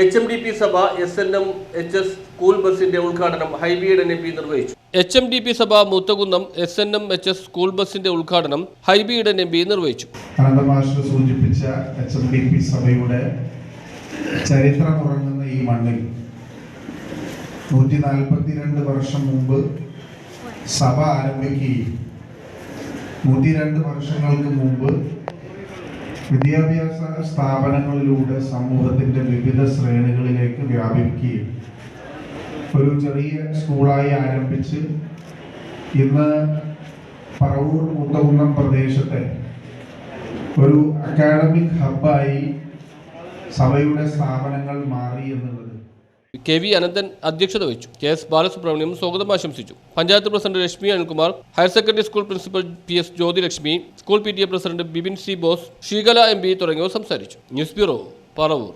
H M D P Sabha S N M H S school ബസിന്റെ ഉദ്ഘാടനം ഹൈബിയുടെ M P നിർവഹിച്ചു. H M D P Sabha Muthakunnam S N M H S school ബസിന്റെ ഉദ്ഘാടനം ഹൈബിയുടെ M P നിർവഹിച്ചു. അനന്തമാഷ് സൂചിപ്പിച്ച എച്ച് എം ഡി പി സഭയുടെ ചരിത്രമുറങ്ങുന്ന ഈ മണ്ണിൽ നൂറ്റി നാൽപ്പത്തിരണ്ട് വർഷം മുമ്പ് സഭ ആരംഭിക്കുകയും നൂറ്റി രണ്ട് വർഷങ്ങൾക്ക് മുമ്പ് വിദ്യാഭ്യാസ സ്ഥാപനങ്ങളിലൂടെ സമൂഹത്തിന്റെ വിവിധ ശ്രേണികളിലേക്ക് വ്യാപിക്കുകയും ഒരു ചെറിയ സ്കൂളായി ആരംഭിച്ച് ഇന്ന് പറവൂർ മുത്തകുന്നം പ്രദേശത്തെ ഒരു അക്കാഡമിക് ഹബ്ബായി സഭയുടെ സ്ഥാപനങ്ങൾ മാറി കെ വി അനന്തൻ അധ്യക്ഷത വഹിച്ചു. കെ എസ് ബാലസുബ്രഹ്മണ്യം സ്വാഗതം ആശംസിച്ചു. Panchayat president Rashmi Anilkumar higher secondary school principal P S Jyothilakshmi school P T A president Bibin C Bose Sreekala M P തുടങ്ങിയവർ സംസാരിച്ചു. News bureau Paravur.